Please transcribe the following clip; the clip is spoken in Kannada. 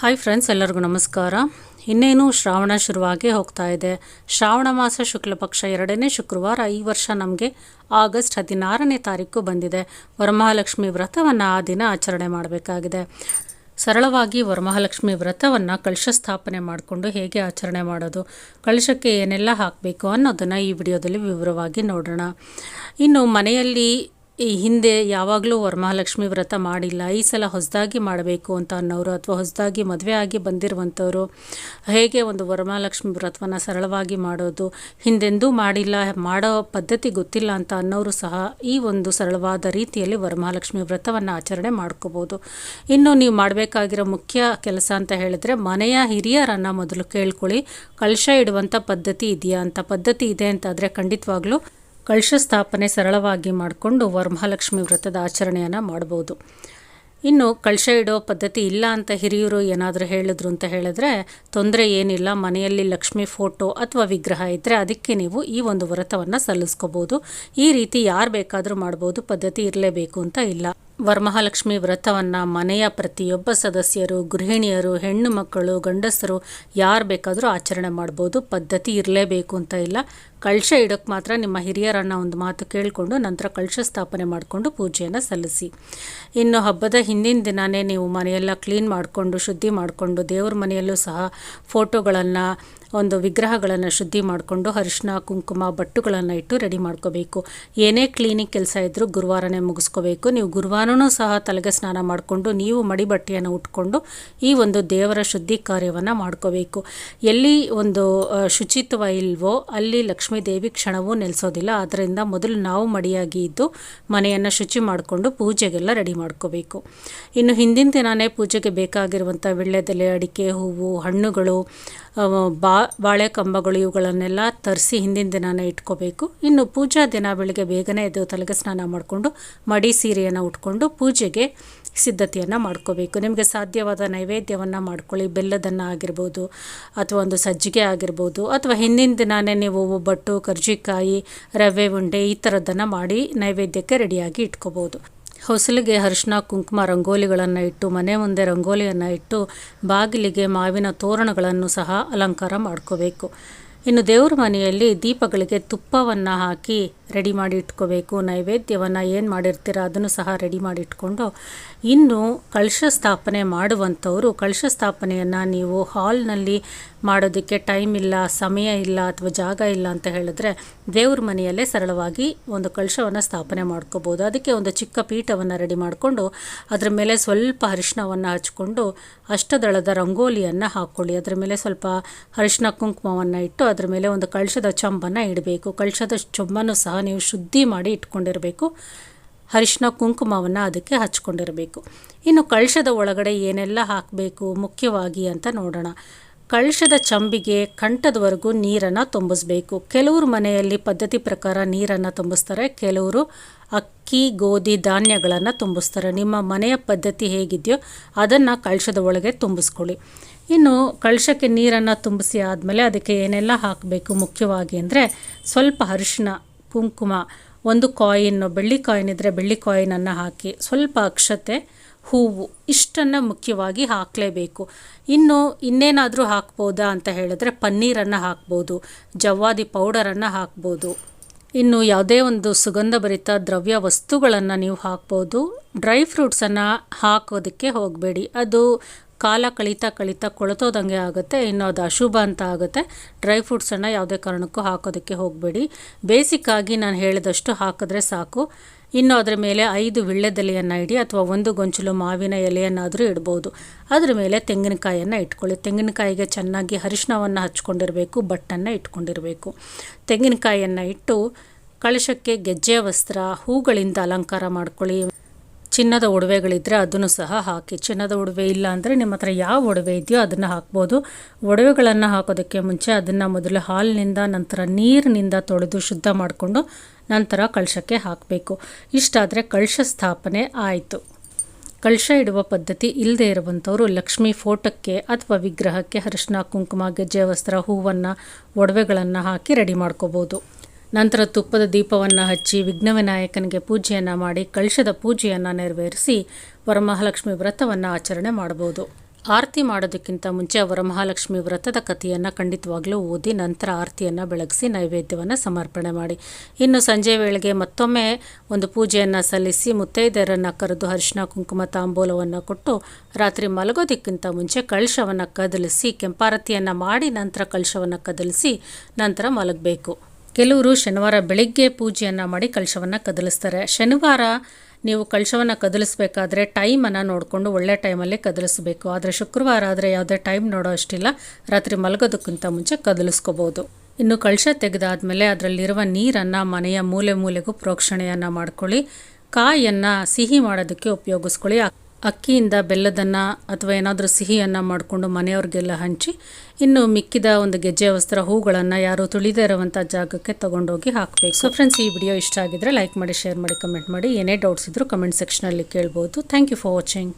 ಹಾಯ್ ಫ್ರೆಂಡ್ಸ್ ಎಲ್ಲರಿಗೂ ನಮಸ್ಕಾರ. ಇನ್ನೇನು ಶ್ರಾವಣ ಶುರುವಾಗಿ ಹೋಗ್ತಾ ಇದೆ. ಶ್ರಾವಣ ಮಾಸ ಶುಕ್ಲ ಪಕ್ಷ ಎರಡನೇ ಶುಕ್ರವಾರ ಈ ವರ್ಷ ನಮಗೆ ಆಗಸ್ಟ್ ಹದಿನಾರನೇ ತಾರೀಕು ಬಂದಿದೆ. ವರಮಹಾಲಕ್ಷ್ಮಿ ವ್ರತವನ್ನು ಆ ದಿನ ಆಚರಣೆ ಮಾಡಬೇಕಾಗಿದೆ. ಸರಳವಾಗಿ ವರಮಹಾಲಕ್ಷ್ಮಿ ವ್ರತವನ್ನು ಕಳಶ ಸ್ಥಾಪನೆ ಮಾಡಿಕೊಂಡು ಹೇಗೆ ಆಚರಣೆ ಮಾಡೋದು ಕಳಶಕ್ಕೆ ಏನೆಲ್ಲ ಹಾಕಬೇಕು ಅನ್ನೋದನ್ನು ಈ ವಿಡಿಯೋದಲ್ಲಿ ವಿವರವಾಗಿ ನೋಡೋಣ. ಇನ್ನು ಮನೆಯಲ್ಲಿ ಈ ಹಿಂದೆ ಯಾವಾಗಲೂ ವರಮಹಾಲಕ್ಷ್ಮಿ ವ್ರತ ಮಾಡಿಲ್ಲ. ಈ ಸಲ ಹೊಸದಾಗಿ ಮಾಡಬೇಕು ಅಂತ ಅನ್ನೋರು ಅಥವಾ ಹೊಸದಾಗಿ ಮದುವೆ ಆಗಿ ಬಂದಿರುವಂಥವರು ಹೇಗೆ ಒಂದು ವರಮಹಾಲಕ್ಷ್ಮಿ ವ್ರತವನ್ನು ಸರಳವಾಗಿ ಮಾಡೋದು, ಹಿಂದೆಂದೂ ಮಾಡಿಲ್ಲ, ಮಾಡೋ ಪದ್ಧತಿ ಗೊತ್ತಿಲ್ಲ ಅಂತ ಅನ್ನೋರು ಸಹ ಈ ಒಂದು ಸರಳವಾದ ರೀತಿಯಲ್ಲಿ ವರಮಹಾಲಕ್ಷ್ಮಿ ವ್ರತವನ್ನು ಆಚರಣೆ ಮಾಡ್ಕೋಬೋದು. ಇನ್ನು ನೀವು ಮಾಡಬೇಕಾಗಿರೋ ಮುಖ್ಯ ಕೆಲಸ ಅಂತ ಹೇಳಿದ್ರೆ ಮನೆಯ ಹಿರಿಯರನ್ನು ಮೊದಲು ಕೇಳ್ಕೊಳ್ಳಿ. ಕಳಶ ಇಡುವಂಥ ಪದ್ಧತಿ ಇದೆಯಾ ಅಂತ, ಪದ್ಧತಿ ಇದೆ ಅಂತಾದರೆ ಖಂಡಿತವಾಗ್ಲೂ ಕಳಶ ಸ್ಥಾಪನೆ ಸರಳವಾಗಿ ಮಾಡಿಕೊಂಡು ವರಮಹಾಲಕ್ಷ್ಮಿ ವ್ರತದ ಆಚರಣೆಯನ್ನು ಮಾಡ್ಬೋದು. ಇನ್ನು ಕಳಶ ಇಡೋ ಪದ್ಧತಿ ಇಲ್ಲ ಅಂತ ಹಿರಿಯರು ಏನಾದರೂ ಹೇಳಿದ್ರು ಅಂತ ಹೇಳಿದ್ರೆ ತೊಂದರೆ ಏನಿಲ್ಲ, ಮನೆಯಲ್ಲಿ ಲಕ್ಷ್ಮಿ ಫೋಟೋ ಅಥವಾ ವಿಗ್ರಹ ಇದ್ದರೆ ಅದಕ್ಕೆ ನೀವು ಈ ಒಂದು ವ್ರತವನ್ನು ಸಲ್ಲಿಸ್ಕೋಬೋದು. ಈ ರೀತಿ ಯಾರು ಬೇಕಾದರೂ ಮಾಡ್ಬೋದು, ಪದ್ಧತಿ ಇರಲೇಬೇಕು ಅಂತ ಇಲ್ಲ. ವರಮಹಾಲಕ್ಷ್ಮಿ ವ್ರತವನ್ನು ಮನೆಯ ಪ್ರತಿಯೊಬ್ಬ ಸದಸ್ಯರು, ಗೃಹಿಣಿಯರು, ಹೆಣ್ಣು ಮಕ್ಕಳು, ಗಂಡಸರು ಯಾರು ಬೇಕಾದರೂ ಆಚರಣೆ ಮಾಡ್ಬೋದು, ಪದ್ಧತಿ ಇರಲೇಬೇಕು ಅಂತ ಇಲ್ಲ. ಕಳಶ ಇಡೋಕ್ಕೆ ಮಾತ್ರ ನಿಮ್ಮ ಹಿರಿಯರನ್ನು ಒಂದು ಮಾತು ಕೇಳಿಕೊಂಡು ನಂತರ ಕಳಶ ಸ್ಥಾಪನೆ ಮಾಡಿಕೊಂಡು ಪೂಜೆಯನ್ನು ಸಲ್ಲಿಸಿ. ಇನ್ನು ಹಬ್ಬದ ಹಿಂದಿನ ದಿನವೇ ನೀವು ಮನೆಯೆಲ್ಲ ಕ್ಲೀನ್ ಮಾಡಿಕೊಂಡು, ಶುದ್ಧಿ ಮಾಡಿಕೊಂಡು, ದೇವ್ರ ಮನೆಯಲ್ಲೂ ಸಹ ಫೋಟೋಗಳನ್ನು, ಒಂದು ವಿಗ್ರಹಗಳನ್ನು ಶುದ್ಧಿ ಮಾಡಿಕೊಂಡು ಅರಿಶಿನ ಕುಂಕುಮ, ಬಟ್ಟುಗಳನ್ನು ಇಟ್ಟು ರೆಡಿ ಮಾಡ್ಕೋಬೇಕು. ಏನೇ ಕ್ಲೀನಿಂಗ್ ಕೆಲಸ ಇದ್ದರೂ ಗುರುವಾರನೇ ಮುಗಿಸ್ಕೋಬೇಕು. ನೀವು ಗುರುವಾರನೂ ಸಹ ತಲೆಗೆ ಸ್ನಾನ ಮಾಡಿಕೊಂಡು, ನೀವು ಮಡಿ ಬಟ್ಟೆಯನ್ನು ಉಟ್ಕೊಂಡು ಈ ಒಂದು ದೇವರ ಶುದ್ಧಿ ಕಾರ್ಯವನ್ನು ಮಾಡ್ಕೋಬೇಕು. ಎಲ್ಲಿ ಒಂದು ಶುಚಿತ್ವ ಇಲ್ವೋ, ಅಲ್ಲಿ ಲಕ್ಷ್ಮೀ ದೇವಿ ಕ್ಷಣವೂ ನೆಲೆಸೋದಿಲ್ಲ. ಆದ್ದರಿಂದ ಮೊದಲು ನಾವು ಮಡಿಯಾಗಿ ಇದ್ದು ಮನೆಯನ್ನು ಶುಚಿ ಮಾಡಿಕೊಂಡು ಪೂಜೆಗೆಲ್ಲ ರೆಡಿ ಮಾಡ್ಕೋಬೇಕು. ಇನ್ನು ಹಿಂದಿನ ದಿನವೇ ಪೂಜೆಗೆ ಬೇಕಾಗಿರುವಂಥ ವಿಳ್ಳೆದೆಲೆ ಅಡಿಕೆ ಹೂವು, ಹಣ್ಣುಗಳು ಬಾ ಬಾಳೆ ಕಂಬಗಳು ಇವುಗಳನ್ನೆಲ್ಲ ತರಿಸಿ ಹಿಂದಿನ ದಿನನೇ ಇಟ್ಕೋಬೇಕು. ಇನ್ನು ಪೂಜಾ ದಿನ ಬೆಳಿಗ್ಗೆ ಬೇಗನೆ ಎದ್ದು ತಲೆಗೆ ಸ್ನಾನ ಮಾಡಿಕೊಂಡು ಮಡಿ ಸೀರೆಯನ್ನು ಉಟ್ಕೊಂಡು ಪೂಜೆಗೆ ಸಿದ್ಧತೆಯನ್ನು ಮಾಡ್ಕೋಬೇಕು. ನಿಮಗೆ ಸಾಧ್ಯವಾದ ನೈವೇದ್ಯವನ್ನು ಮಾಡ್ಕೊಳ್ಳಿ. ಬೆಲ್ಲದನ್ನು ಆಗಿರ್ಬೋದು ಅಥವಾ ಒಂದು ಸಜ್ಜಿಗೆ ಆಗಿರ್ಬೋದು ಅಥವಾ ಹಿಂದಿನ ದಿನವೇ ನೀವು ಒಬ್ಬಟ್ಟು, ಕರ್ಜಿಕಾಯಿ, ರವೆ, ಉಂಡೆ ಈ ಥರದ್ದನ್ನು ಮಾಡಿ ನೈವೇದ್ಯಕ್ಕೆ ರೆಡಿಯಾಗಿ ಇಟ್ಕೋಬೋದು. ಹೊಸಲಿಗೆ ಅರಿಶಿನ ಕುಂಕುಮ ರಂಗೋಲಿಗಳನ್ನು ಇಟ್ಟು, ಮನೆ ಮುಂದೆ ರಂಗೋಲಿಯನ್ನು ಇಟ್ಟು, ಬಾಗಿಲಿಗೆ ಮಾವಿನ ತೋರಣಗಳನ್ನು ಸಹ ಅಲಂಕಾರ ಮಾಡ್ಕೋಬೇಕು. ಇನ್ನು ದೇವ್ರ ಮನೆಯಲ್ಲಿ ದೀಪಗಳಿಗೆ ತುಪ್ಪವನ್ನು ಹಾಕಿ ರೆಡಿ ಮಾಡಿ ಇಟ್ಕೋಬೇಕು, ನೈವೇದ್ಯವನ್ನು ಏನು ಮಾಡಿರ್ತೀರ ಅದನ್ನು ಸಹ ರೆಡಿ ಮಾಡಿ ಇಟ್ಕೊಂಡು, ಇನ್ನು ಕಳಶ ಸ್ಥಾಪನೆ ಮಾಡುವಂಥವರು ಕಳಶ ಸ್ಥಾಪನೆಯನ್ನು ನೀವು ಹಾಲ್ನಲ್ಲಿ ಮಾಡೋದಕ್ಕೆ ಟೈಮ್ ಇಲ್ಲ, ಸಮಯ ಇಲ್ಲ ಅಥವಾ ಜಾಗ ಇಲ್ಲ ಅಂತ ಹೇಳಿದ್ರೆ ದೇವ್ರ ಮನೆಯಲ್ಲೇ ಸರಳವಾಗಿ ಒಂದು ಕಳಶವನ್ನು ಸ್ಥಾಪನೆ ಮಾಡ್ಕೋಬೋದು. ಅದಕ್ಕೆ ಒಂದು ಚಿಕ್ಕ ಪೀಠವನ್ನು ರೆಡಿ ಮಾಡಿಕೊಂಡು, ಅದರ ಮೇಲೆ ಸ್ವಲ್ಪ ಅರಿಶಿನವನ್ನು ಹಚ್ಕೊಂಡು, ಅಷ್ಟದಳದ ರಂಗೋಲಿಯನ್ನು ಹಾಕ್ಕೊಳ್ಳಿ ಅದರ ಮೇಲೆ ಸ್ವಲ್ಪ ಅರಿಶಿನ ಕುಂಕುಮವನ್ನು ಇಟ್ಟು, ಅದರ ಮೇಲೆ ಒಂದು ಕಳಶದ ಚೊಂಬನ್ನು ಇಡಬೇಕು. ಕಳಶದ ಚೊಂಬನ್ನು ಸಹ ನೀವು ಶುದ್ಧಿ ಮಾಡಿ ಇಟ್ಕೊಂಡಿರಬೇಕು. ಅರಿಶಿನ ಕುಂಕುಮವನ್ನು ಅದಕ್ಕೆ ಹಚ್ಕೊಂಡಿರಬೇಕು. ಇನ್ನು ಕಳಶದ ಒಳಗಡೆ ಏನೆಲ್ಲ ಹಾಕಬೇಕು, ಮುಖ್ಯವಾಗಿ ಅಂತ ನೋಡೋಣ. ಕಳಶದ ಚಂಬಿಗೆ ಕಂಠದವರೆಗೂ ನೀರನ್ನು ತುಂಬಿಸ್ಬೇಕು. ಕೆಲವರು ಮನೆಯಲ್ಲಿ ಪದ್ಧತಿ ಪ್ರಕಾರ ನೀರನ್ನು ತುಂಬಿಸ್ತಾರೆ, ಕೆಲವರು ಅಕ್ಕಿ, ಗೋಧಿ, ಧಾನ್ಯಗಳನ್ನು ತುಂಬಿಸ್ತಾರೆ. ನಿಮ್ಮ ಮನೆಯ ಪದ್ಧತಿ ಹೇಗಿದೆಯೋ ಅದನ್ನು ಕಳಶದ ಒಳಗೆ ತುಂಬಿಸ್ಕೊಳ್ಳಿ. ಇನ್ನು ಕಳಶಕ್ಕೆ ನೀರನ್ನು ತುಂಬಿಸಿ ಆದಮೇಲೆ ಅದಕ್ಕೆ ಏನೆಲ್ಲ ಹಾಕಬೇಕು ಮುಖ್ಯವಾಗಿ ಅಂದರೆ ಸ್ವಲ್ಪ ಅರಿಶಿನ ಕುಂಕುಮ, ಒಂದು ಕಾಯಿನ್ನು, ಬೆಳ್ಳಿ ಕಾಯಿನ್ ಇದ್ದರೆ ಬೆಳ್ಳಿ ಕಾಯಿನನ್ನು ಹಾಕಿ ಸ್ವಲ್ಪ ಅಕ್ಷತೆ, ಹೂವು ಇಷ್ಟನ್ನು ಮುಖ್ಯವಾಗಿ ಹಾಕಲೇಬೇಕು. ಇನ್ನು ಇನ್ನೇನಾದರೂ ಹಾಕ್ಬೋದಾ ಅಂತ ಹೇಳಿದ್ರೆ ಪನ್ನೀರನ್ನು ಹಾಕ್ಬೋದು, ಜವ್ವಾದಿ ಪೌಡರನ್ನು ಹಾಕ್ಬೋದು. ಇನ್ನು ಯಾವುದೇ ಒಂದು ಸುಗಂಧಭರಿತ ದ್ರವ್ಯ ವಸ್ತುಗಳನ್ನು ನೀವು ಹಾಕ್ಬೋದು. ಡ್ರೈ ಫ್ರೂಟ್ಸನ್ನು ಹಾಕೋದಕ್ಕೆ ಹೋಗಬೇಡಿ. ಅದು ಕಾಲ ಕಳೀತಾ ಕಳೀತಾ ಕೊಳತೋದಂಗೆ ಆಗುತ್ತೆ, ಇನ್ನು ಅದು ಅಶುಭ ಅಂತ ಆಗುತ್ತೆ. ಡ್ರೈ ಫ್ರೂಟ್ಸನ್ನು ಯಾವುದೇ ಕಾರಣಕ್ಕೂ ಹಾಕೋದಕ್ಕೆ ಹೋಗಬೇಡಿ. ಬೇಸಿಕ್ಕಾಗಿ ನಾನು ಹೇಳಿದಷ್ಟು ಹಾಕಿದ್ರೆ ಸಾಕು. ಇನ್ನು ಅದರ ಮೇಲೆ ಐದು ವಿಳ್ಳೆದೆಲೆಯನ್ನು ಇಡಿ ಅಥವಾ ಒಂದು ಗೊಂಚಲು ಮಾವಿನ ಎಲೆಯನ್ನಾದರೂ ಇಡ್ಬೋದು. ಅದರ ಮೇಲೆ ತೆಂಗಿನಕಾಯನ್ನು ಇಟ್ಕೊಳ್ಳಿ. ತೆಂಗಿನಕಾಯಿಗೆ ಚೆನ್ನಾಗಿ ಅರಿಶಿನವನ್ನು ಹಚ್ಕೊಂಡಿರಬೇಕು, ಬಟ್ಟನ್ನು ಇಟ್ಕೊಂಡಿರಬೇಕು. ತೆಂಗಿನಕಾಯಿಯನ್ನು ಇಟ್ಟು ಕಳಶಕ್ಕೆ ಗೆಜ್ಜೆ ವಸ್ತ್ರ, ಹೂಗಳಿಂದ ಅಲಂಕಾರ ಮಾಡ್ಕೊಳ್ಳಿ. ಚಿನ್ನದ ಒಡವೆಗಳಿದ್ದರೆ ಅದನ್ನು ಸಹ ಹಾಕಿ. ಚಿನ್ನದ ಒಡವೆ ಇಲ್ಲ ಅಂದರೆ ನಿಮ್ಮ ಹತ್ರ ಯಾವ ಒಡವೆ ಇದೆಯೋ ಅದನ್ನು ಹಾಕ್ಬೋದು. ಒಡವೆಗಳನ್ನು ಹಾಕೋದಕ್ಕೆ ಮುಂಚೆ ಅದನ್ನು ಮೊದಲು ಹಾಲಿನಿಂದ, ನಂತರ ನೀರಿನಿಂದ ತೊಳೆದು ಶುದ್ಧ ಮಾಡಿಕೊಂಡು ನಂತರ ಕಳಶಕ್ಕೆ ಹಾಕಬೇಕು. ಇಷ್ಟಾದರೆ ಕಳಶ ಸ್ಥಾಪನೆ ಆಯಿತು. ಕಳಶ ಇಡುವ ಪದ್ಧತಿ ಇಲ್ಲದೆ ಇರುವಂಥವರು ಲಕ್ಷ್ಮಿ ಫೋಟೋಕ್ಕೆ ಅಥವಾ ವಿಗ್ರಹಕ್ಕೆ ಅರಿಶಿನ, ಕುಂಕುಮ, ಗೆಜ್ಜೆ, ವಸ್ತ್ರ, ಹೂವನ್ನು, ಒಡವೆಗಳನ್ನು ಹಾಕಿ ರೆಡಿ ಮಾಡ್ಕೋಬೋದು. ನಂತರ ತುಪ್ಪದ ದೀಪವನ್ನು ಹಚ್ಚಿ ವಿಘ್ನವಿನಾಯಕನಿಗೆ ಪೂಜೆಯನ್ನು ಮಾಡಿ ಕಳಶದ ಪೂಜೆಯನ್ನು ನೆರವೇರಿಸಿ ವರಮಹಾಲಕ್ಷ್ಮಿ ವ್ರತವನ್ನು ಆಚರಣೆ ಮಾಡಬಹುದು. ಆರತಿ ಮಾಡೋದಕ್ಕಿಂತ ಮುಂಚೆ ವರಮಹಾಲಕ್ಷ್ಮಿ ವ್ರತದ ಕಥೆಯನ್ನು ಖಂಡಿತವಾಗಲೂ ಓದಿ ನಂತರ ಆರತಿಯನ್ನು ಬೆಳಗಿಸಿ ನೈವೇದ್ಯವನ್ನು ಸಮರ್ಪಣೆ ಮಾಡಿ. ಇನ್ನು ಸಂಜೆ ವೇಳೆಗೆ ಮತ್ತೊಮ್ಮೆ ಒಂದು ಪೂಜೆಯನ್ನು ಸಲ್ಲಿಸಿ ಮುತ್ತೈದೆಯರನ್ನು ಕರೆದು ಅರಿಶಿನ ಕುಂಕುಮ, ತಾಂಬೂಲವನ್ನು ಕೊಟ್ಟು ರಾತ್ರಿ ಮಲಗೋದಕ್ಕಿಂತ ಮುಂಚೆ ಕಳಶವನ್ನು ಕದಲಿಸಿ ಕೆಂಪಾರತಿಯನ್ನು ಮಾಡಿ ನಂತರ ಕಳಶವನ್ನು ಕದಲಿಸಿ ನಂತರ ಮಲಗಬೇಕು. ಕೆಲವರು ಶನಿವಾರ ಬೆಳಿಗ್ಗೆ ಪೂಜೆಯನ್ನು ಮಾಡಿ ಕಳಶವನ್ನು ಕದಲಿಸ್ತಾರೆ. ಶನಿವಾರ ನೀವು ಕಳಶವನ್ನು ಕದಲಿಸ್ಬೇಕಾದ್ರೆ ಟೈಮನ್ನು ನೋಡಿಕೊಂಡು ಒಳ್ಳೆ ಟೈಮಲ್ಲಿ ಕದಲಿಸಬೇಕು. ಆದರೆ ಶುಕ್ರವಾರ ಆದರೆ ಯಾವುದೇ ಟೈಮ್ ನೋಡೋ ಅಷ್ಟಿಲ್ಲ. ರಾತ್ರಿ ಮಲಗೋದಕ್ಕಿಂತ ಮುಂಚೆ ಕದಲಿಸ್ಕೋಬೋದು. ಇನ್ನು ಕಳಶ ತೆಗೆದಾದ್ಮೇಲೆ ಅದರಲ್ಲಿರುವ ನೀರನ್ನು ಮನೆಯ ಮೂಲೆ ಮೂಲೆಗೂ ಪ್ರೋಕ್ಷಣೆಯನ್ನು ಮಾಡ್ಕೊಳ್ಳಿ. ಕಾಯನ್ನು ಸಿಹಿ ಮಾಡೋದಕ್ಕೆ ಉಪಯೋಗಿಸ್ಕೊಳ್ಳಿ. ಅಕ್ಕಿಯಿಂದ ಬೆಲ್ಲದನ್ನು ಅಥವಾ ಏನಾದರೂ ಸಿಹಿಯನ್ನು ಮಾಡಿಕೊಂಡು ಮನೆಯವ್ರಿಗೆಲ್ಲ ಹಂಚಿ, ಇನ್ನು ಮಿಕ್ಕಿದ ಒಂದು ಗೆಜ್ಜೆ ವಸ್ತ್ರ, ಹೂಗಳನ್ನು ಯಾರು ತುಳಿದೇ ಇರುವಂಥ ಜಾಗಕ್ಕೆ ತೊಗೊಂಡೋಗಿ ಹಾಕಬೇಕು. ಸೊ ಫ್ರೆಂಡ್ಸ್ ಈ ವಿಡಿಯೋ ಇಷ್ಟ ಆಗಿದ್ರೆ ಲೈಕ್ ಮಾಡಿ ಶೇರ್ ಮಾಡಿ ಕಮೆಂಟ್ ಮಾಡಿ. ಏನೇ ಡೌಟ್ಸ್ ಇದ್ದರೂ ಕಮೆಂಟ್ ಸೆಕ್ಷನಲ್ಲಿ ಕೇಳ್ಬೋದು. Thank you for watching